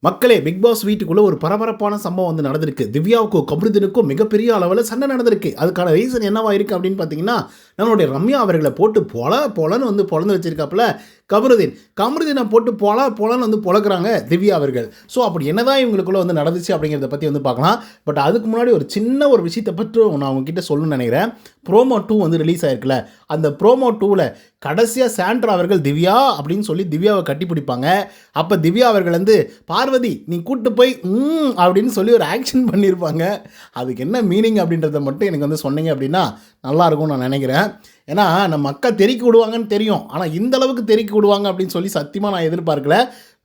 மக்களே big pass வீட்டுக்குள்ள ஒரு பரபரப்பான சம்பவம் வந்து நடந்திருக்கு. திவ்யாவுக்கும் கபிருதனுக்கும் மிகப்பெரிய அளவில் சண்டை நடந்திருக்கு. அதுக்கான ரீசன் என்னவா இருக்கு அப்படின்னு பார்த்தீங்கன்னா நம்மளுடைய ரம்யா அவர்களை போட்டு பொல பொலன்னு வந்து பொழந்து வச்சிருக்காப்புல. கமருதீன் கமருதீனை போட்டு பொல பொலன்னு வந்து பொழக்கிறாங்க திவ்யா அவர்கள். ஸோ அப்படி என்னதான் இவங்களுக்குள்ளே வந்து நடந்துச்சு அப்படிங்கிறத பற்றி வந்து பார்க்கலாம். பட் அதுக்கு முன்னாடி ஒரு சின்ன ஒரு விஷயத்தை பற்றி நான் உங்ககிட்ட சொல்லணும்னு நினைக்கிறேன். ப்ரோமோ டூ வந்து ரிலீஸ் ஆயிருக்குல்ல. அந்த ப்ரோமோ டூவில் கடைசியாக சாண்ட்ரா அவர்கள் திவ்யா அப்படின்னு சொல்லி திவ்யாவை கட்டி பிடிப்பாங்க. அப்போ திவ்யா அவர்கள் வந்து பார்வதி நீ கூட்டு போய் ம் அப்படின்னு சொல்லி ஒரு ஆக்ஷன் பண்ணியிருப்பாங்க. அதுக்கு என்ன மீனிங் அப்படின்றத மட்டும் எனக்கு வந்து சொன்னீங்க அப்படின்னா நல்லாயிருக்கும்னு நான் நினைக்கிறேன். ஏன்னா நம்ம அக்கா தெறிக்க விடுவாங்கன்னு தெரியும். ஆனால் இந்த அளவுக்கு தெறிக்க விடுவாங்க அப்படின்னு சொல்லி சத்தியமாக நான் எதிர்பார்க்கல.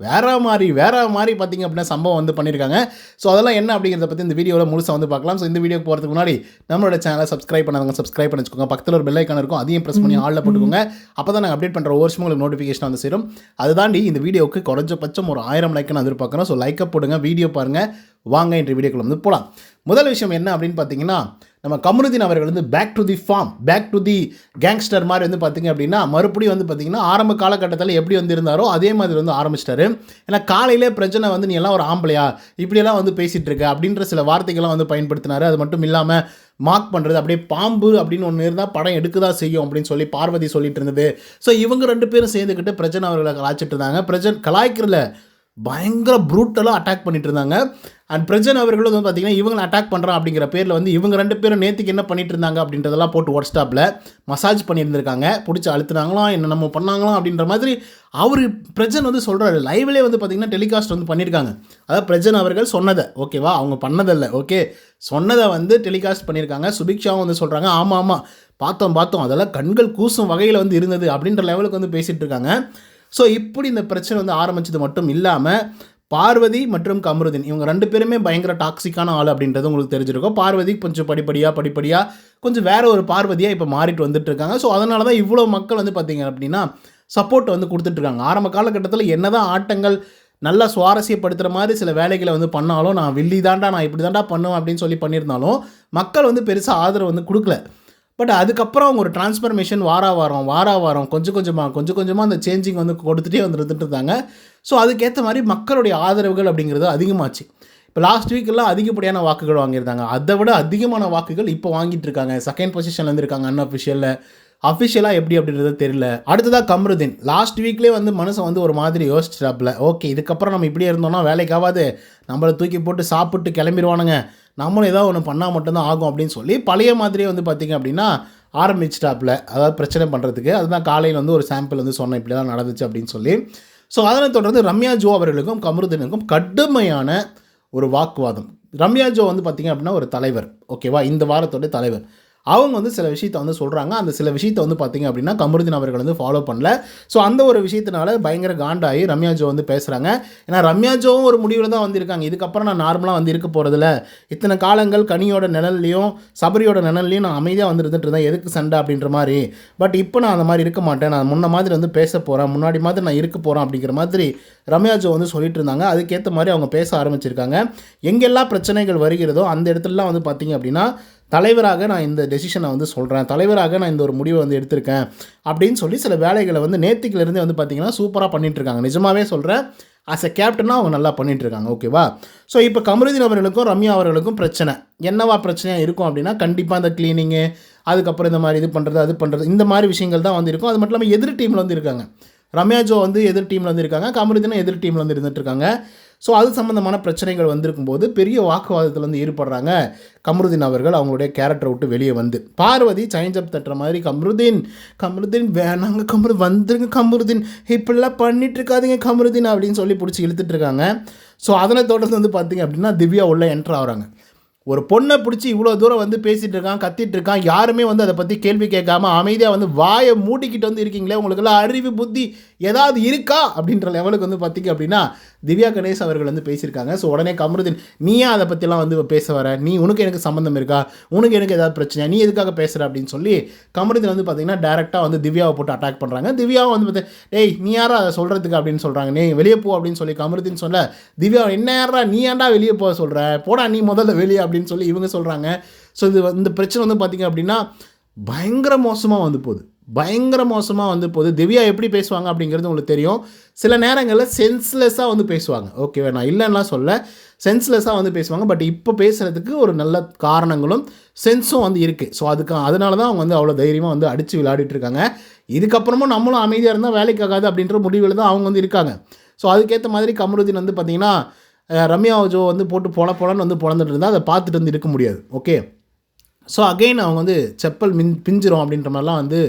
வேற மாதிரி வேற மாதிரி பார்த்தீங்க அப்படின்னா சம்பவம் வந்து பண்ணியிருக்காங்க ஸோ அதெல்லாம் என்ன அப்படிங்கிறத பற்றி இந்த வீடியோவில் முழுசாக வந்து பார்க்கலாம் ஸோ இந்த வீடியோக்கு போகிறதுக்கு முன்னாடி நம்மளோட சேனலை சப்ஸ்கிரைப் பண்ணாதவங்க சப்ஸ்கிரைப் பண்ணி வச்சுக்கோங்க. பக்கத்தில் ஒரு பெல் ஐக்கான் இருக்கும். அதையும் ப்ரெஸ் பண்ணி ஆளில் போட்டுக்கோங்க. அப்போ தான் நாங்கள் அப்டேட் பண்ணுற ஒவ்வொரு வருஷமும் உங்களுக்கு நோட்டிஃபிகேஷன் வந்து சேரும். அது தாண்டி இந்த வீடியோவுக்கு குறைஞ்சபட்சம் ஒரு ஆயிரம் லைக் நான் எதிர்பார்க்குறோம் ஸோ லைக்கை போடுங்க வீடியோ பாருங்கள் வாங்க இன்று வீடியோக்குள்ள வந்து போகலாம் முதல் விஷயம் என்ன அப்படின்னு பார்த்தீங்கன்னா நம்ம கமருதீன் அவர்கள் வந்து back to the form back to the gangster மாதிரி வந்து பார்த்தீங்க அப்படின்னா மறுபடியும் வந்து பார்த்தீங்கன்னா ஆரம்ப காலகட்டத்தில் எப்படி வந்து இருந்தாரோ அதே மாதிரி வந்து ஆரம்பிச்சிட்டாரு. ஏன்னா காலையிலே பிரச்சனை வந்து நீ எல்லாம் ஒரு ஆம்பளையா? இப்படியெல்லாம் வந்து பேசிகிட்டு இருக்க? அப்படின்ற சில வார்த்தைகள்லாம் வந்து பயன்படுத்தினார். அது மட்டும் இல்லாமல் மார்க் பண்ணுறது அப்படியே பாம்பு அப்படின்னு ஒன்று இருந்தால் படம் எடுக்க தான் செய்யும் அப்படின்னு சொல்லி பார்வதி சொல்லிட்டு இருந்தது. ஸோ இவங்க ரெண்டு பேரும் சேர்ந்துக்கிட்டு பிரச்சனை அவர்களை கலாய்ச்சிட்டு இருந்தாங்க. பிரஜன் கலாய்க்கிறதுல பயங்கர ப்ரூட்டலாக அட்டாக் பண்ணிட்டு இருந்தாங்க. அண்ட் பிரஜன் அவர்களும் வந்து பார்த்திங்கன்னா இவங்களை அட்டாக் பண்ணுறான் அப்படிங்கிற பேரில் வந்து இவங்க ரெண்டு பேரும் நேற்றுக்கு என்ன பண்ணிட்டு இருந்தாங்க அப்படின்றதெல்லாம் போட்டு வாட்ஸ்டாப்பில் மசாஜ் பண்ணியிருந்திருக்காங்க. பிடிச்சி அழுத்துனாங்களாம் என்ன நம்ம பண்ணாங்களாம் அப்படின்ற மாதிரி அவர் பிரஜன் வந்து சொல்கிறாரு லைவ்லேயே வந்து பார்த்தீங்கன்னா டெலிகாஸ்ட் வந்து பண்ணியிருக்காங்க. அதாவது பிரஜன் அவர்கள் சொன்னதை ஓகேவா அவங்க பண்ணதில்லை ஓகே சொன்னதை வந்து டெலிகாஸ்ட் பண்ணியிருக்காங்க. சுபிக்ஷாவும் வந்து சொல்கிறாங்க ஆமாம் ஆமாம் பார்த்தோம் பார்த்தோம். அதெல்லாம் கண்கள் கூசும் வகையில் வந்து இருந்தது அப்படின்ற லெவலுக்கு வந்து பேசிகிட்டு இருக்காங்க ஸோ இப்படி இந்த பிரச்சனை வந்து ஆரம்பிச்சது மட்டும் இல்லாமல் பார்வதி மற்றும் கமருதீன். இவங்க ரெண்டு பேருமே பயங்கர டாக்ஸிக்கான ஆள் அப்படின்றது உங்களுக்கு தெரிஞ்சிருக்கும். பார்வதி கொஞ்சம் படிப்படியாக படிப்படியாக கொஞ்சம் வேற ஒரு பார்வதியாக இப்போ மாறிட்டு வந்துட்டு இருக்காங்க ஸோ அதனால தான் இவ்வளோ மக்கள் வந்து பார்த்தீங்க அப்படின்னா சப்போர்ட் வந்து கொடுத்துட்ருக்காங்க ஆரம்ப காலகட்டத்தில் என்னதான் ஆட்டங்கள் நல்லா சுவாரஸ்யப்படுத்துகிற மாதிரி சில வேலைகளை வந்து பண்ணாலும் நான் வில்லி தாண்டா நான் இப்படி தாண்டா பண்ணுவேன் அப்படின்னு சொல்லி பண்ணியிருந்தாலும் மக்கள் வந்து பெருசாக ஆதரவு வந்து கொடுக்கல. பட் அதுக்கப்புறம் அவங்க ஒரு டிரான்ஸ்ஃபர்மேஷன் வாரா வாரம் வாரா வாரம் கொஞ்சம் கொஞ்சமாக கொஞ்சம் கொஞ்சமாக அந்த சேஞ்சிங் வந்து கொடுத்துட்டே வந்துருந்துட்டு இருந்தாங்க. ஸோ அதுக்கேற்ற மாதிரி மக்களுடைய ஆதரவுகள் அப்படிங்கிறது அதிகமாச்சு. இப்போ லாஸ்ட் வீக்கெல்லாம் அதிகப்படியான வாக்குகள் வாங்கியிருந்தாங்க. அதை விட அதிகமான வாக்குகள் இப்போ வாங்கிட்டு இருக்காங்க. செகண்ட் பொசிஷனில் இருந்திருக்காங்க அன்அஃபிஷியலில் அஃபிஷியலாக எப்படி அப்படின்றது தெரியல. அடுத்ததாக கம்ருதீன். லாஸ்ட் வீக்லேயே வந்து மனுஷன் வந்து ஒரு மாதிரி யோசிச்சிட்டாப்பில். ஓகே இதுக்கப்புறம் நம்ம இப்படியே இருந்தோம்னா வேலைக்காகாது நம்மளை தூக்கி போட்டு சாப்பிட்டு கிளம்பிடுவானுங்க நம்மளும் ஏதாவது ஒன்று பண்ணால் மட்டும்தான் ஆகும் அப்படின்னு சொல்லி பழைய மாதிரியே வந்து பார்த்திங்க அப்படின்னா ஆரம்பிச்சிட்டாப்பில். அதாவது பிரச்சனை பண்ணுறதுக்கு அதுதான் காலையில் வந்து ஒரு சாம்பிள் வந்து சொன்னேன். இப்படி தான் நடந்துச்சு அப்படின்னு சொல்லி. ஸோ அதனை தொடர்ந்து ரம்யா ஜோ அவர்களுக்கும் கமருதனுக்கும் கடுமையான ஒரு வாக்குவாதம். ரம்யா ஜோ வந்து பார்த்திங்க அப்படின்னா ஒரு தலைவர். ஓகேவா இந்த வாரத்தோட தலைவர். அவங்க வந்து சில விஷயத்தை வந்து சொல்கிறாங்க அந்த சில விஷயத்தை வந்து பார்த்திங்க அப்படின்னா கமருதீன் அவர்கள் வந்து ஃபாலோ பண்ணல. ஸோ அந்த ஒரு விஷயத்தினால பயங்கர காண்டாகி ரம்யா ஜோ வந்து பேசுகிறாங்க ஏன்னா ரம்யா ஜோவும் ஒரு முடிவில் தான் வந்திருக்காங்க. இதுக்கப்புறம் நான் நார்மலாக வந்து இருக்க போகிறதில்ல இத்தனை காலங்கள் கனியோட நிழல்லையும் சபரியோட நிழல்லையும் நான் அமைதியாக வந்து இருந்துட்டு இருந்தேன். எதுக்கு சண்டை அப்படின்ற மாதிரி. பட் இப்போ நான் அந்த மாதிரி இருக்க மாட்டேன். நான் முன்ன மாதிரி வந்து பேச போகிறேன் முன்னாடி மாதிரி நான் இருக்க போகிறேன் அப்படிங்கிற மாதிரி ரம்யா ஜோ வந்து சொல்லிட்டு இருந்தாங்க அதுக்கேற்ற மாதிரி அவங்க பேச ஆரம்பிச்சிருக்காங்க. எங்கெல்லாம் பிரச்சனைகள் வருகிறதோ அந்த இடத்துலலாம் வந்து பார்த்திங்க அப்படின்னா தலைவராக நான் இந்த டெசிஷனை வந்து சொல்கிறேன் தலைவராக நான் இந்த ஒரு முடிவை வந்து எடுத்திருக்கேன். அப்படின்னு சொல்லி சில வேலைகளை வந்து நேத்திக்கிலேருந்தே வந்து பார்த்திங்கன்னா சூப்பராக பண்ணிகிட்ருக்காங்க நிஜமாகவே சொல்கிறேன் ஆஸ் எ கேப்டனாக அவங்க நல்லா பண்ணிகிட்ருக்காங்க ஓகேவா ஸோ இப்போ கமருதீன் அவர்களுக்கும் ரம்யா அவர்களுக்கும் பிரச்சனை. என்னவா பிரச்சனையாக இருக்கும் அப்படின்னா கண்டிப்பாக அந்த க்ளீனிங்கு அதுக்கப்புறம் இந்த மாதிரி இது பண்ணுறது அது பண்ணுறது இந்த மாதிரி விஷயங்கள் தான் வந்து இருக்கும். அது மட்டும் இல்லாமல் எதிர் டீமில் வந்து இருக்காங்க. ரம்யாஜோ வந்து எதிர் டீமில் வந்து இருக்காங்க கமருதீனும் எதிர் டீமில் வந்து இருந்துட்டு இருக்காங்க ஸோ அது சம்மந்தமான பிரச்சனைகள் வந்திருக்கும் போது பெரிய வாக்குவாதத்தில் வந்து ஈடுபடுறாங்க கமருதீன் அவர்கள். அவங்களுடைய கேரக்டரை விட்டு வெளியே வந்து. பார்வதி சைஞ்சப் தட்டுற மாதிரி கமருதீன் கமருதீன் வேணாங்க கமரு வந்துருங்க கமருதீன். இப்படிலாம் பண்ணிட்டு இருக்காதீங்க கமருதீன் அப்படின்னு சொல்லி பிடிச்சி இழுத்துட்டு இருக்காங்க ஸோ அதனை தொடர்ந்து வந்து பார்த்தீங்க அப்படின்னா திவ்யா உள்ளே என்ட்ரு ஆகிறாங்க. ஒரு பொண்ணை பிடிச்சி இவ்வளோ தூரம் வந்து பேசிகிட்டு இருக்கான் கத்திட்டு இருக்கான் யாருமே வந்து அதை பற்றி கேள்வி கேட்காம அமைதியாக வந்து வாயை மூட்டிக்கிட்டு வந்து இருக்கீங்களே உங்களுக்கெல்லாம் அறிவு புத்தி ஏதாவது இருக்கா அப்படின்ற லெவலுக்கு வந்து பார்த்திங்க அப்படின்னா திவ்யா கணேஷ் அவர்கள் வந்து பேசியிருக்காங்க. ஸோ உடனே கமருதீன் நீயா அதை பற்றிலாம் வந்து பேச வர? நீ உனக்கு எனக்கு சம்மந்தம் இருக்கா? உனக்கு எனக்கு ஏதாவது பிரச்சனை நீ எதுக்காக பேசுகிற அப்படின்னு சொல்லி கமருதீன் வந்து பார்த்திங்கன்னா டேரெக்டாக வந்து திவ்யாவை போட்டு அட்டாக் பண்ணுறாங்க திவ்யாவும் வந்து பார்த்து டேய் நீ யாரா அதை சொல்கிறதுக்கு அப்படின்னு சொல்கிறாங்க நீ வெளியே போ அப்படின்னு சொல்லி கமருதீன் சொல்ல திவ்யா என்ன யாரா நீ ஏன்டா வெளியே போக சொல்கிற போடா நீ முதல்ல வெளியே அப்படின்னு சொல்லி இவங்க சொல்கிறாங்க ஸோ இது இந்த பிரச்சனை வந்து பார்த்திங்க அப்படின்னா பயங்கர மோசமாக வந்து போகுது பயங்கர மோசமாக வந்து போகுது திவ்யா எப்படி பேசுவாங்க அப்படிங்கிறது உங்களுக்கு தெரியும். சில நேரங்களில் சென்ஸ்லெஸ்ஸாக வந்து பேசுவாங்க. ஓகேவா நான் இல்லைன்னா சொல்ல. சென்ஸ்லெஸ்ஸாக வந்து பேசுவாங்க. பட் இப்போ பேசுகிறதுக்கு ஒரு நல்ல காரணங்களும் சென்ஸும் வந்து இருக்குது ஸோ அதுக்கு அதனால தான் அவங்க வந்து அவ்வளோ தைரியமாக வந்து அடித்து விளையாடிட்டு இருக்காங்க. இதுக்கப்புறமும் நம்மளும் அமைதியாக இருந்தால் வேலைக்கு ஆகாது அப்படின்ற முடிவில் தான் அவங்க வந்து இருக்காங்க. ஸோ அதுக்கேற்ற மாதிரி கமருதீன் வந்து பார்த்திங்கன்னா ரம்யா ஜோ வந்து போட்டு பொல பொலன்னு வந்து பொழந்துட்டு இருந்தால் அதை பார்த்துட்டு வந்து இருக்க முடியாது. ஓகே ஸோ அகைன் அவங்க வந்து செப்பல் மின் பிஞ்சிரும் அப்படின்ற மாதிரிலாம் வந்து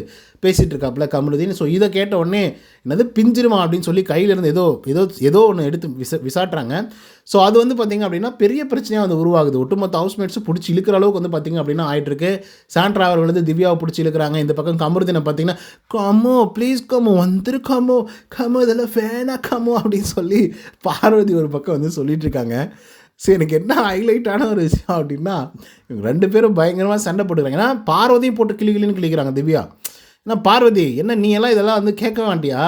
பேசிகிட்டு இருக்காப்புல கமலுதீன். ஸோ இதை கேட்ட உடனே என்னது பிஞ்சிருமா அப்படின்னு சொல்லி கையிலேருந்து ஏதோ ஏதோ ஏதோ ஒன்று எடுத்து விச விசாட்டுறாங்க. ஸோ அது வந்து பார்த்திங்க அப்படின்னா பெரிய பிரச்சனையாக வந்து உருவாகுது. ஒட்டுமொத்த ஹவுஸ்மேட்ஸும் பிடிச்சி இழுக்கிற அளவுக்கு வந்து பார்த்திங்க அப்படின்னா ஆயிட்டிருக்கு. சாண்ட்ரா அவர்கள் வந்து திவ்யாவை பிடிச்சி இழுக்கிறாங்க. இந்த பக்கம் கமருதினை பார்த்தீங்கன்னா கமோ ப்ளீஸ் கமோ வந்துரு கமோ. கமோ இதெல்லாம் ஃபேனாக கமோ அப்படின்னு சொல்லி பார்வதி ஒரு பக்கம் வந்து சொல்லிட்டு இருக்காங்க சரி எனக்கு என்ன ஹைலைட்டான ஒரு விஷயம் அப்படின்னா இவங்க ரெண்டு பேரும் பயங்கரமாக சண்டை போட்டுக்கிறாங்க. ஏன்னா பார்வதியும் போட்டு கிளி கிளின்னு கிளிக்கிறாங்க திவ்யா. ஏன்னா பார்வதி என்ன நீ எல்லாம் இதெல்லாம் வந்து கேட்க வேண்டியா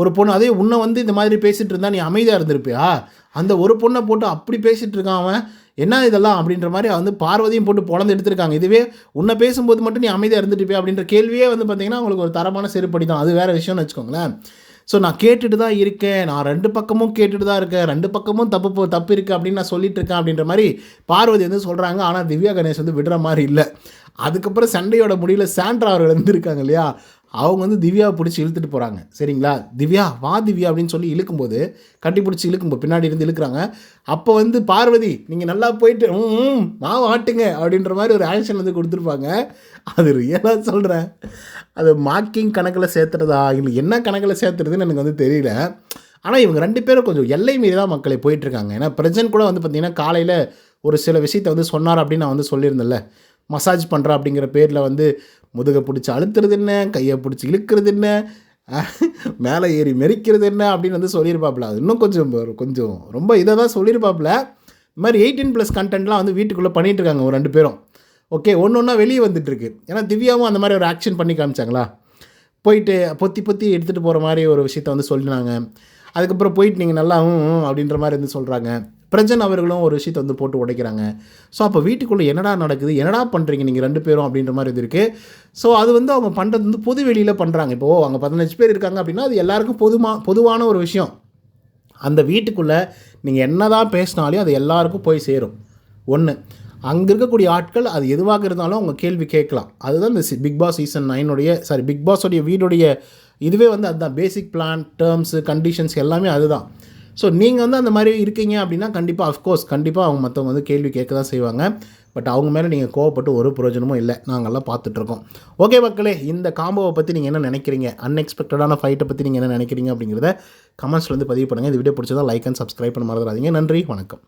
ஒரு பொண்ணு அதே உன்னை வந்து இந்த மாதிரி பேசிகிட்டு இருந்தா நீ அமைதியாக இருந்திருப்பியா? அந்த ஒரு பொண்ணை போட்டு அப்படி பேசிகிட்டு இருக்கான் அவன். என்ன இதெல்லாம் அப்படின்ற மாதிரி வந்து பார்வதியும் போட்டு பொழந்து எடுத்திருக்காங்க. இதுவே உன்னை பேசும்போது மட்டும் நீ அமைதியாக இருந்துட்டுப்பியா அப்படின்ற கேள்வியே வந்து பார்த்திங்கன்னா உங்களுக்கு ஒரு தரமான செருப்படி தான் அது வேறு விஷயம்னு வச்சுக்கோங்களேன். ஸோ நான் கேட்டுட்டு தான் இருக்கேன். நான் ரெண்டு பக்கமும் கேட்டுட்டு தான் இருக்கேன். ரெண்டு பக்கமும் தப்பு போ- தப்பு இருக்குது அப்படின்னு நான் சொல்லிட்டு இருக்கேன் அப்படின்ற மாதிரி பார்வதி வந்து சொல்கிறாங்க ஆனால் திவ்யா கணேஷ் வந்து விடுற மாதிரி இல்லை. அதுக்கப்புறம் சண்டையோட முடியல சாண்ட்ரா அவர்கள் இருந்திருக்காங்க இல்லையா? அவங்க வந்து திவ்யாவை பிடிச்சி இழுத்துட்டு போகிறாங்க சரிங்களா? திவ்யா வா திவ்யா அப்படின்னு சொல்லி இழுக்கும்போது கட்டி பிடிச்சி இழுக்கும்போது பின்னாடி இருந்து இழுக்கிறாங்க. அப்போ வந்து பார்வதி நீங்கள் நல்லா போயிட்டு ம், ம் மாவு ஆட்டுங்க அப்படின்ற மாதிரி ஒரு ஆக்ஷன் வந்து கொடுத்துருப்பாங்க. அது ரியலாக சொல்கிறேன் அது மார்க்கிங் கணக்கில் சேர்த்துறதா? இல்லை என்ன கணக்கில் சேர்த்துறதுன்னு எனக்கு வந்து தெரியல. ஆனால் இவங்க ரெண்டு பேரும் கொஞ்சம் எல்லை மீறி தான் மக்களை போயிட்டுருக்காங்க. ஏன்னா பிரசன்ட் கூட வந்து பார்த்திங்கன்னா காலையில் ஒரு சில விஷயத்தை வந்து சொன்னார் அப்படின்னு நான் வந்து சொல்லியிருந்தேன்ல. மசாஜ் பண்ணுறா அப்படிங்கிற பேரில் வந்து முதுகை பிடிச்சி அழுத்துறது என்ன? கையை பிடிச்சி இழுக்கிறது என்ன? மேலே ஏறி மெரிக்கிறது என்ன? அப்படின்னு வந்து சொல்லியிருப்பாப்புல. அது இன்னும் கொஞ்சம் கொஞ்சம் ரொம்ப இதை தான் சொல்லியிருப்பாப்புல. இந்த மாதிரி எயிட்டீன் ப்ளஸ் கண்டென்ட்லாம் வந்து வீட்டுக்குள்ளே பண்ணிகிட்டு இருக்காங்க ஒரு ரெண்டு பேரும். ஓகே ஒன்று ஒன்றா வெளியே வந்துட்டுருக்கு. ஏன்னா திவ்யாவும் அந்த மாதிரி ஒரு ஆக்ஷன் பண்ணி காமிச்சாங்களா? போயிட்டு பொத்தி பொத்தி எடுத்துகிட்டு போகிற மாதிரி ஒரு விஷயத்த வந்து சொல்லினாங்க. அதுக்கப்புறம் போயிட்டு நீங்கள் நல்லாவும் அப்படின்ற மாதிரி வந்து சொல்கிறாங்க பிரஜன் அவர்களும் ஒரு விஷயத்தை வந்து போட்டு உடைக்கிறாங்க. ஸோ அப்போ வீட்டுக்குள்ளே என்னடா நடக்குது? என்னடா பண்ணுறீங்க நீங்கள் ரெண்டு பேரும் அப்படின்ற மாதிரி இது இருக்குது ஸோ அது வந்து அவங்க பண்ணுறது வந்து பொது வெளியில் பண்ணுறாங்க இப்போ அங்கே பதினஞ்சு பேர் இருக்காங்க அப்படின்னா அது எல்லாருக்கும் பொதுமா பொதுவான ஒரு விஷயம். அந்த வீட்டுக்குள்ளே நீங்கள் என்ன தான் பேசினாலையும் அது எல்லாருக்கும் போய் சேரும். ஒன்று அங்கே இருக்கக்கூடிய ஆட்கள் அது எதுவாக இருந்தாலும் அவங்க கேள்வி கேட்கலாம். அதுதான் இந்த பிக் பாஸ் சீசன் நைனுடைய சாரி பிக் பாஸோடைய வீடுடைய இதுவே வந்து அதுதான். பேசிக் பிளான் டேர்ம்ஸு கண்டிஷன்ஸ் எல்லாமே அதுதான். ஸோ நீங்கள் வந்து அந்த மாதிரி இருக்கீங்க அப்படின்னா கண்டிப்பாக அஃப்கோர்ஸ் கண்டிப்பாக அவங்க மற்றவங்க வந்து கேள்வி கேட்க தான் செய்வாங்க. பட் அவங்க மேலே நீங்கள் கோவப்பட்டு ஒரு பிரயோஜனமும் இல்லை. நாங்கள்லாம் பார்த்துட்ருக்கோம். ஓகே மக்களே இந்த காம்போவை பற்றி நீங்கள் என்ன நினைக்கிறீங்க? அன்எக்ஸ்பெக்டடான ஃபைட்டை பற்றி நீங்கள் என்ன நினைக்கிறீங்க அப்படிங்கிறத கமெண்ட்ஸில் வந்து பதிவு பண்ணுங்கள் இந்த வீடியோ பிடிச்சதா லைக் அண்ட் சப்ஸ்கிரைப் பண்ண மறந்துடாதீங்க. நன்றி வணக்கம்.